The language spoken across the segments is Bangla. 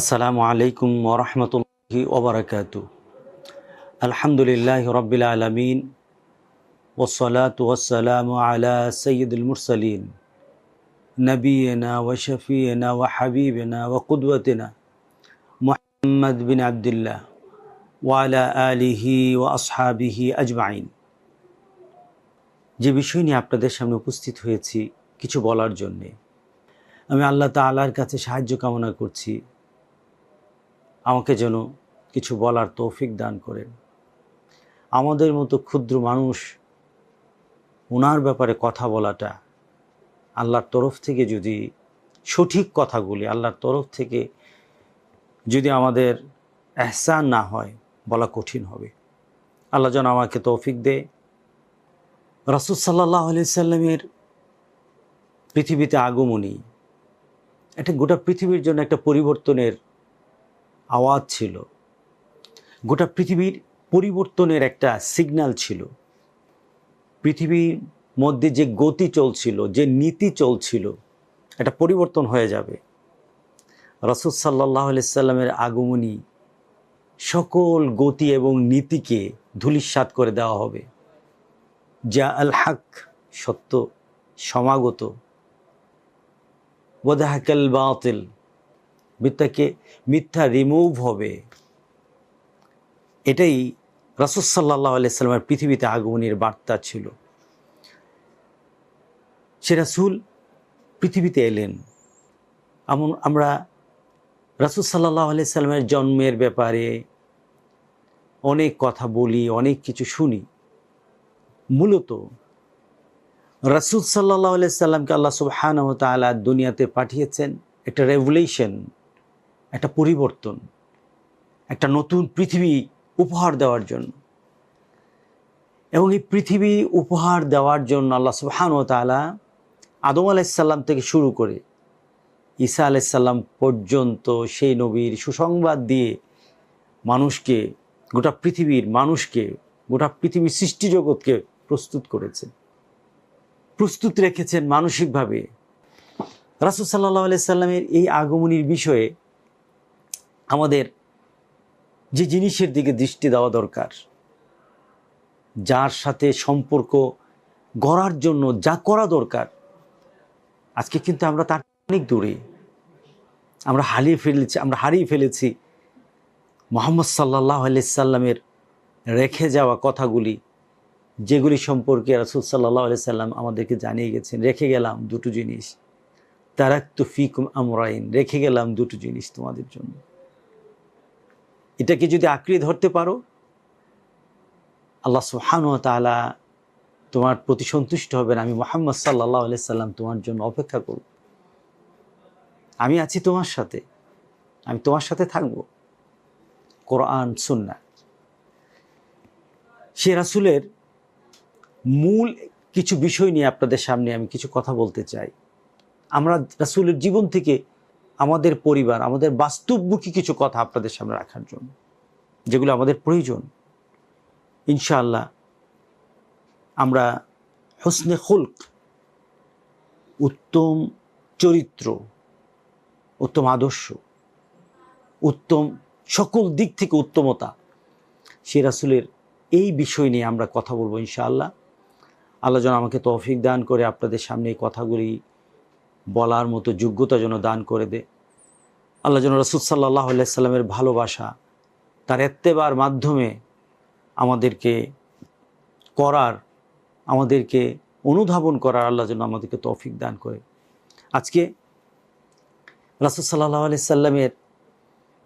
আসসালামু আলাইকুম ওরহমতুল্লাহি ওবরাকাতু। আলহামদুলিল্লাহ রবিল আলমিন ওসলাত ওসালাম আলা সৈয়দুল মুরসলিন নবীনা ও শফিনা ও হাবিবনা ও কুদওয়াতিনা মোহাম্মদ বিন আবদুল্লাহ ওয়ালা আলিহি ও আসহাবিহি আজমাইন। যে বিষয় নিয়ে আপনাদের সামনে উপস্থিত হয়েছি কিছু বলার জন্যে, আমি আল্লাহ তালার কাছে সাহায্য কামনা করছি। আমাকে যেন কিছু বলার তৌফিক দান করেন। আমাদের মতো ক্ষুদ্র মানুষ ওনার ব্যাপারে কথা বলাটা আল্লাহর তরফ থেকে যদি সঠিক কথাগুলি, আল্লাহর তরফ থেকে যদি আমাদের এহসান না হয়, বলা কঠিন হবে। আল্লাহ যেন আমাকে তৌফিক দে। রাসুল সাল্লাহ আলি সাল্লামের পৃথিবীতে আগমনী এটা গোটা পৃথিবীর জন্য একটা পরিবর্তনের আওয়াজ ছিল। গোটা পৃথিবীর পরিবর্তনের একটা সিগন্যাল ছিল। পৃথিবীর মধ্যে যে গতি চলছিল, যে নীতি চলছিল এটা পরিবর্তন হয়ে যাবে। রসুল সাল্লাহ সাল্লামের আগমনী সকল গতি এবং নীতিকে ধুলিস্বাদ করে দেওয়া হবে। যা আল হাক, সত্য, সমাগত। বোধাহাকাল বাতিল মিথ্যাকে, মিথ্যা রিমুভ হবে। এটাই রসুসাল্লাহ আলাইসাল্লামের পৃথিবীতে আগমনের বার্তা ছিল। সে রাসুল পৃথিবীতে এলেন। এমন আমরা রাসুল সাল্লাহ আলাইসাল্লামের জন্মের ব্যাপারে অনেক কথা বলি, অনেক কিছু শুনি। মূলত রাসুল সাল্লাহ আলাইসাল্লামকে আল্লাহ সুবহান তালা দুনিয়াতে পাঠিয়েছেন একটা রেভুলেশন একটা পরিবর্তন, একটা নতুন পৃথিবী উপহার দেওয়ার জন্য। এবং এই পৃথিবী উপহার দেওয়ার জন্য আল্লাহ সুবহান তালা আদম আলাইসাল্লাম থেকে শুরু করে ঈসা আলাইসাল্লাম পর্যন্ত সেই নবীর সুসংবাদ দিয়ে মানুষকে, গোটা পৃথিবীর মানুষকে, গোটা পৃথিবীর সৃষ্টি জগৎকে প্রস্তুত করেছেন প্রস্তুত রেখেছেন মানসিকভাবে। রাসুল সাল্লাহ আলাইসাল্লামের এই আগমনীর বিষয়ে আমাদের যে জিনিসের দিকে দৃষ্টি দেওয়া দরকার, যার সাথে সম্পর্ক গড়ার জন্য যা করা দরকার, আজকে কিন্তু আমরা তার অনেক দূরে। আমরা হারিয়ে ফেলেছি, আমরা হারিয়ে ফেলেছি মোহাম্মদ সাল্লাহ আলাইসাল্লামের রেখে যাওয়া কথাগুলি, যেগুলি সম্পর্কে রাসুল সাল্লাহ সাল্লাম আমাদেরকে জানিয়ে গেছেন, রেখে গেলাম দুটো জিনিস তারাক তো ফিকুম আমরাইন রেখে গেলাম দুটো জিনিস তোমাদের জন্য। এটাকে যদি আঁকড়ে ধরতে পারো, আল্লাহ সুহান তালা তোমার প্রতি সন্তুষ্ট হবেন। আমি মোহাম্মদ সাল্লাহ সাল্লাম তোমার জন্য অপেক্ষা করব। আমি আছি তোমার সাথে। আমি তোমার সাথে থাকব। কোরআন সুন্না সে রাসুলের মূল কিছু বিষয় নিয়ে আপনাদের সামনে আমি কিছু কথা বলতে চাই। আমরা রাসুলের জীবন থেকে আমাদের পরিবার, আমাদের বাস্তবমুখী কিছু কথা আপনাদের সামনে রাখার জন্য, যেগুলো আমাদের প্রয়োজন। ইনশাআল্লাহ আমরা হোসনে খুলক, উত্তম চরিত্র, উত্তম আদর্শ, উত্তম সকল দিক থেকে উত্তমতা, সে রাসুলের এই বিষয় নিয়ে আমরা কথা বলব ইনশাআল্লাহ। আল্লাহ যেন আমাকে তৌফিক দান করে আপনাদের সামনে এই কথাগুলি বলার মতো যোগ্যতা যেন দান করে দে। আল্লাহ যেন রসুল সাল্লাহ সাল্লামের ভালোবাসা তার এত্তেবার মাধ্যমে আমাদেরকে করার, আমাদেরকে অনুধাবন করার আল্লাহ যেন আমাদেরকে তৌফিক দান করে। আজকে রাসুল সাল্লাহ সাল্লামের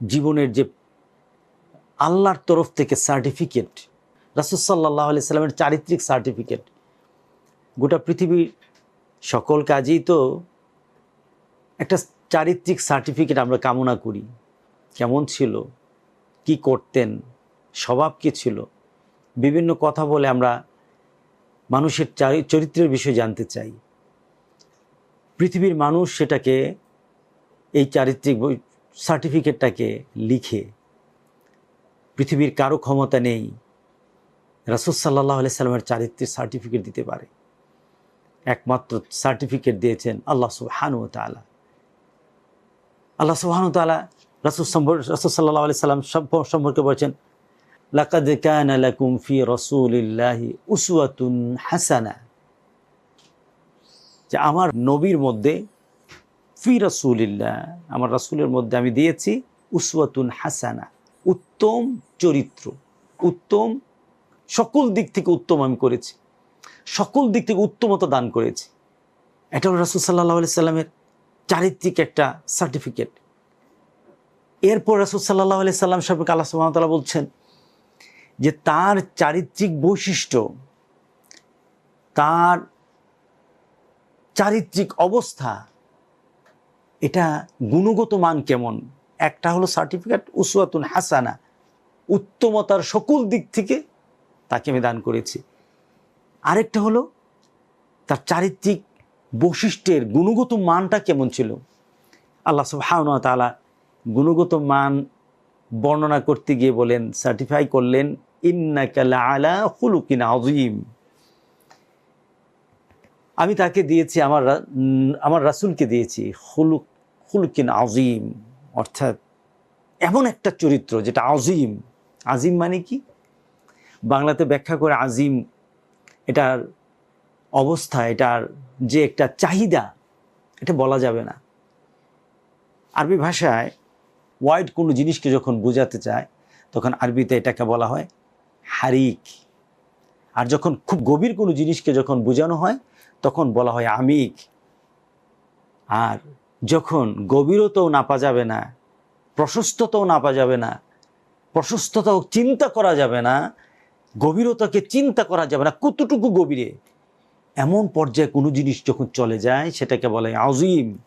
জীবনের যে আল্লাহর তরফ থেকে সার্টিফিকেট, রাসুল সাল্লাহ সাল্লামের চারিত্রিক সার্টিফিকেট, গোটা পৃথিবীর সকল কাজেই তো একটা চারিত্রিক সার্টিফিকেট আমরা কামনা করি। কেমন ছিল? কি করতেন? স্বভাব কী ছিল? বিভিন্ন কথা বলে আমরা মানুষের চরিত্রের বিষয়ে জানতে চাই। পৃথিবীর মানুষ সেটাকে, এই চারিত্রিক সার্টিফিকেটটাকে লিখে পৃথিবীর কারও ক্ষমতা নেই। রাসুল সাল্লাহ আলি সাল্লামের চারিত্রিক সার্টিফিকেট দিতে পারে। একমাত্র সার্টিফিকেট দিয়েছেন আল্লাহ সুবহানু তালা আল্লাহ সুবহানু তালা রাসুল রাসুল সাল্লাহ আলি সাল্লাম সম্প- সম্পর্কে বলছেন হাসানা। যে আমার নবীর মধ্যে ফি রাসূলিল্লাহ, আমার রাসূলের মধ্যে আমি দিয়েছি উসওয়াতুন হাসানা, উত্তম চরিত্র, উত্তম, সকল দিক থেকে উত্তম আমি করেছি, সকল দিক থেকে উত্তমতা দান করেছি। এটা হলো রাসুল সাল্লাহ আলি সাল্লামের চারিত্রিক একটা সার্টিফিকেট এরপর রাসুল সাল্লাহ আলি সাল্লাম সম্পর্কে আল্লাহ সুহামতাল্লাহ বলছেন যে তার চারিত্রিক বৈশিষ্ট্য, তার চারিত্রিক অবস্থা, এটা গুণগত মান কেমন? একটা হলো সার্টিফিকেট উসুয়াতুন হাসানা, উত্তমতার সকল দিক থেকে তাকে আমি দান করেছি। আরেকটা হলো তার চারিত্রিক বৈশিষ্ট্যের গুণগত মানটা কেমন ছিল? আল্লাহ সুবহানাহু ওয়া তাআলা গুণগত মান বর্ণনা করতে গিয়ে বলেন সার্টিফাই করলেন, ইন্নাকা আলা আমি তাকে দিয়েছি, আমার আমার রাসূলকে দিয়েছি, খুলুক, খুলুকিন আযীম। অর্থাৎ এমন একটা চরিত্র যেটা আজিম আজিম মানে কি? বাংলাতে ব্যাখ্যা করে আজিম এটার অবস্থা এটার যে একটা চাহিদা, এটা বলা যাবে না। আরবি ভাষায় ওয়াইড কোনো জিনিসকে যখন বোঝাতে চায়, তখন আরবিতে এটাকে বলা হয় হারিক। আর যখন খুব গভীর কোনো জিনিসকে যখন বোঝানো হয়, তখন বলা হয় আমিক। আর যখন গভীরতাও নাপা যাবে না, প্রশস্ততাও নাপা যাবে না, প্রশস্ততাও চিন্তা করা যাবে না, গভীরতাকে চিন্তা করা যাবে না, কতটুকু গভীরে? এমন পর্যায়ে কোনো জিনিস যখন চলে যায়, সেটাকে বলে আজিম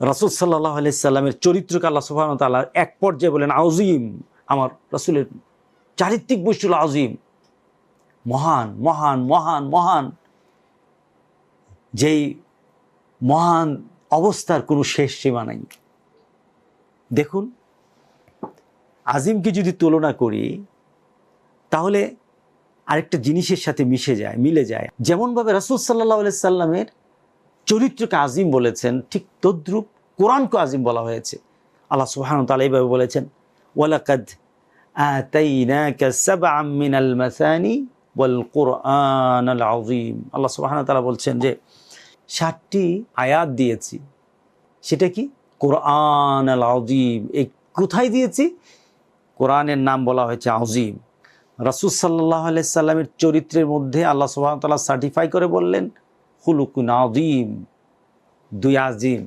রাসুল সাল্লাহ আলাইসাল্লামের চরিত্রকে আল্লাহ সুবহান তাল্লাহ এক পর্যায়ে বলেন আজিম আমার রাসুলের চারিত্রিক বৈশিষ্ট্য আজিম মহান মহান মহান মহান। যেই মহান অবস্থার কোনো শেষ সীমা নাই। দেখুন আজিমকে যদি তুলনা করি, তাহলে আরেকটা জিনিসের সাথে মিশে যায়, মিলে যায়। যেমনভাবে রাসুল সাল্লাহ সাল্লামের চরিত্রকে আজিম বলেছেন, ঠিক তদ্রুপ কোরআনকে আজিম বলা হয়েছে। আল্লাহ সুবহান তালা এইভাবে বলেছেন, ওয়ালাকাদ মিনাল মাসানি ওয়াল কুরআন আল আযীম। আল্লাহ সুবহানাহু তাআলা বলছেন যে, ষাটটি আয়াত দিয়েছি। সেটা কি? কোরআন আল আযীম। এই কোথায় দিয়েছি? কোরআনের নাম বলা হয়েছে আযীম। রাসূল সাল্লাহ সাল্লামের চরিত্রের মধ্যে আল্লাহ ওয়া সার্টিফাই করে বললেন খুলুকুন আযীম দুই আজিম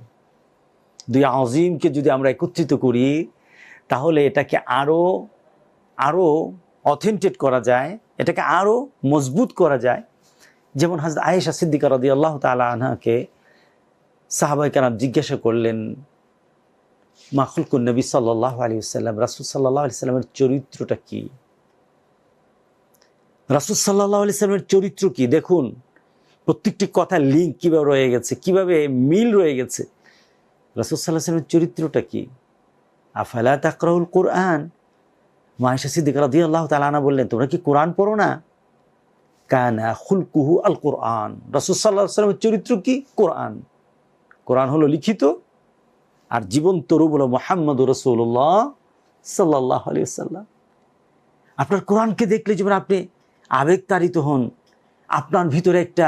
দুই আজিমকে যদি আমরা একত্রিত করি, তাহলে এটাকে আরও আরও অথেন্টেট করা যায়, এটাকে আরও মজবুত করা যায়। যেমন হাজরত আয়েশা সিদ্দিকা রদি আল্লাহ তালা আনহাকে সাহাবাই কারাম জিজ্ঞাসা করলেন মাখুলকুন নবী সাল্লাহ আলী সাল্লাম রাসুল সাল্লাহ আলি সাল্লামের চরিত্রটা কি? রাসুল সাল্লাহ আলি চরিত্র কি? দেখুন, প্রত্যেকটি কথা লিঙ্ক কীভাবে রয়ে গেছে, কীভাবে মিল রয়ে গেছে, রাসুল সাল্লাহ সাল্লামের চরিত্রটা কি? আফালা তাকরাউল কোরআন? মায়েশা সিদ্দিক রাদি আল্লাহ তালানা বললেন, তোমরা কি কোরআন পড়ো না? কানা খুলকুহু আল কোরআন। রাসুল সাল্লাহ সাল্লামের চরিত্র কি? কোরআন। কোরআন হলো লিখিত আর জীবন্ত রূপ হলো মোহাম্মদ রসুল্লাহ সাল্লাহ আলী সাল্লাম। আপনার কোরআনকে দেখলে যেমন আপনি আবেগতাড়িত হন। আপনার ভিতরে একটা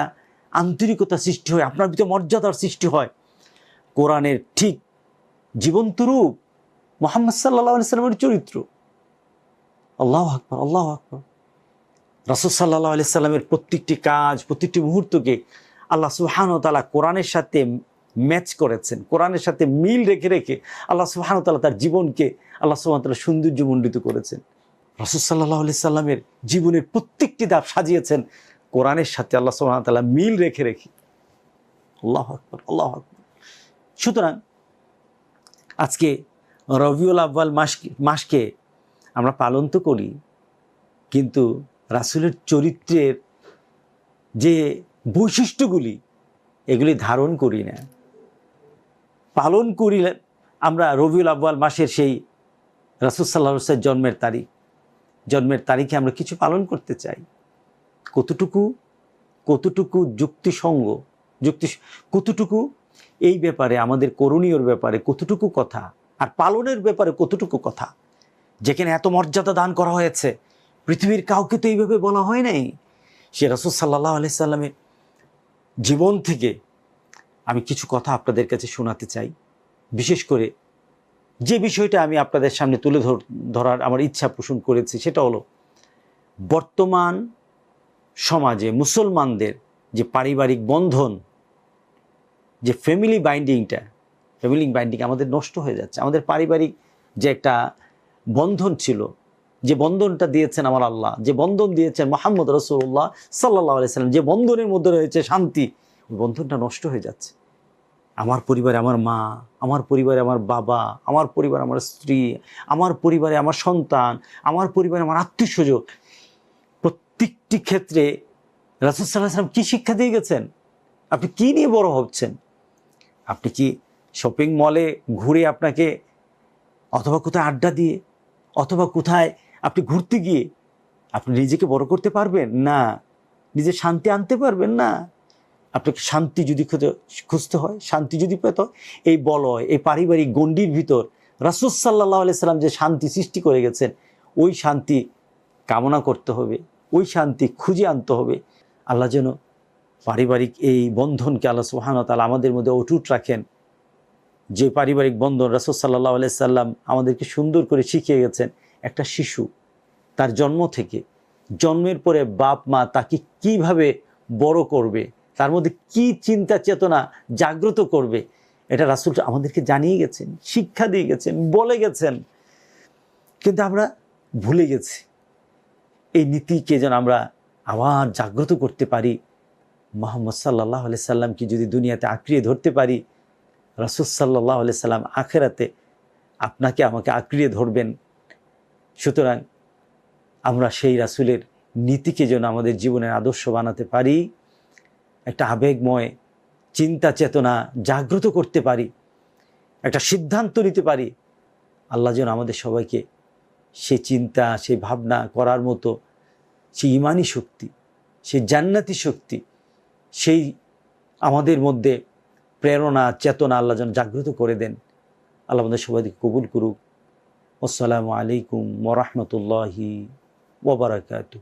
আন্তরিকতা সৃষ্টি হয়, আপনার ভিতরে মর্যাদার সৃষ্টি হয়। কোরআনের ঠিক জীবন্ত রূপ মোহাম্মদ সাল্লাহ আলি সাল্লামের চরিত্র। আল্লাহ আকবর আল্লাহ আকবর। রাসুল সাল্লাহ আলি সাল্লামের প্রত্যেকটি কাজ, প্রত্যেকটি মুহূর্তকে আল্লাহ সুহান তালা কোরআনের সাথে ম্যাচ করেছেন। কোরআনের সাথে মিল রেখে রেখে আল্লাহ সুহান তালা তার জীবনকে আল্লাহ সুহান তালা সৌন্দর্যমণ্ডিত করেছেন। রাসুল সাল্লাহ আলি সাল্লামের জীবনের প্রত্যেকটি ধাপ সাজিয়েছেন। কোরআনের সাথে আল্লাহ তালা মিল রেখে রেখে। আল্লাহ আকবর আল্লাহ আকবর। সুতরাং আজকে রবিউল আব্বাল মাসকে মাসকে আমরা পালন তো করি, কিন্তু রাসুলের চরিত্রের যে বৈশিষ্ট্যগুলি, এগুলি ধারণ করি না। পালন করি আমরা রবিউল আব্বাল মাসের সেই রাসুল সাল্লাহ জন্মের তারিখ জন্মের তারিখে আমরা কিছু পালন করতে চাই। কতটুকু কতটুকু যুক্তিসঙ্গ, যুক্তি, কতটুকু এই ব্যাপারে, আমাদের করণীয়র ব্যাপারে কতটুকু কথা আর পালনের ব্যাপারে কতটুকু কথা? যেখানে এত মর্যাদা দান করা হয়েছে, পৃথিবীর কাউকে তো এইভাবে বলা হয় নাই। সে রসুল সাল্লাহ আলি সাল্লামের জীবন থেকে আমি কিছু কথা আপনাদের কাছে শোনাতে চাই। বিশেষ করে যে বিষয়টা আমি আপনাদের সামনে তুলে ধর, ধরার আমার ইচ্ছা পোষণ করেছি সেটা হলো, বর্তমান সমাজে মুসলমানদের যে পারিবারিক বন্ধন, যে ফ্যামিলি বাইন্ডিংটা ফ্যামিলি বাইন্ডিং আমাদের নষ্ট হয়ে যাচ্ছে। আমাদের পারিবারিক যে একটা বন্ধন ছিল, যে বন্ধনটা দিয়েছেন আমার আল্লাহ, যে বন্ধন দিয়েছেন মোহাম্মদ রসুল্লাহ সাল্লাহ আলিয়া সাল্লাম, যে বন্ধনের মধ্যে রয়েছে শান্তি, ওই বন্ধনটা নষ্ট হয়ে যাচ্ছে। আমার পরিবারে আমার মা, আমার পরিবারে আমার বাবা, আমার পরিবারে আমার স্ত্রী, আমার পরিবারে আমার সন্তান, আমার পরিবারে আমার আত্মীয় প্রত্যেকটি ক্ষেত্রে রাসুল সাল্লাহ কী শিক্ষা দিয়ে গেছেন? আপনি কি নিয়ে বড় হচ্ছেন? আপনি কি শপিং মলে ঘুরে আপনাকে অথবা কোথায় আড্ডা দিয়ে, অথবা কোথায় আপনি ঘুরতে গিয়ে আপনি নিজেকে বড় করতে পারবেন? না। নিজে শান্তি আনতে পারবেন? না। আপনাকে শান্তি যদি খুঁজে, খুঁজতে হয়, শান্তি যদি পেত এই বলয়, এই পারিবারিক গণ্ডির ভিতর রাসুল সাল্লাহ সাল্লাম যে শান্তি সৃষ্টি করে গেছেন, ওই শান্তি কামনা করতে হবে, ওই শান্তি খুঁজে আনতে হবে। আল্লাহ যেন পারিবারিক এই বন্ধনকে আল্লাহ সুহান তালা আমাদের মধ্যে অটুট রাখেন। যে পারিবারিক বন্ধন রাসুল সাল্লাহ সাল্লাম আমাদেরকে সুন্দর করে শিখিয়ে গেছেন, একটা শিশু, তার জন্ম থেকে, জন্মের পরে বাপ মা তাকে কীভাবে বড় করবে তার মধ্যে কি চিন্তা চেতনা জাগ্রত করবে? এটা রাসুল আমাদেরকে জানিয়ে গেছেন, শিক্ষা দিয়ে গেছেন, বলে গেছেন। কিন্তু আমরা ভুলে গেছি। এই নীতিকে যেন আমরা আবার জাগ্রত করতে পারি। মোহাম্মদ সাল্লাহ সাল্লামকে যদি দুনিয়াতে আঁকড়িয়ে ধরতে পারি, রাসুল সাল্লাহ সাল্লাম আখেরাতে আপনাকে আমাকে আঁকড়িয়ে ধরবেন। সুতরাং আমরা সেই রাসুলের নীতিকে যেন আমাদের জীবনের আদর্শ বানাতে পারি। একটা আবেগময় চিন্তা চেতনা জাগ্রত করতে পারি, একটা সিদ্ধান্ত নিতে পারি, আল্লাহ যেন আমাদের সবাইকে সে চিন্তা, সে ভাবনা করার মতো সেই ইমানি শক্তি সেই জান্নাতি শক্তি, সেই আমাদের মধ্যে প্রেরণা, চেতনা আল্লাহ যেন জাগ্রত করে দেন। আল্লাহ আমাদের সবাইকে কবুল করুক। আসসালামু আলাইকুম ওরহমতুল্লাহি ওবরাকাতু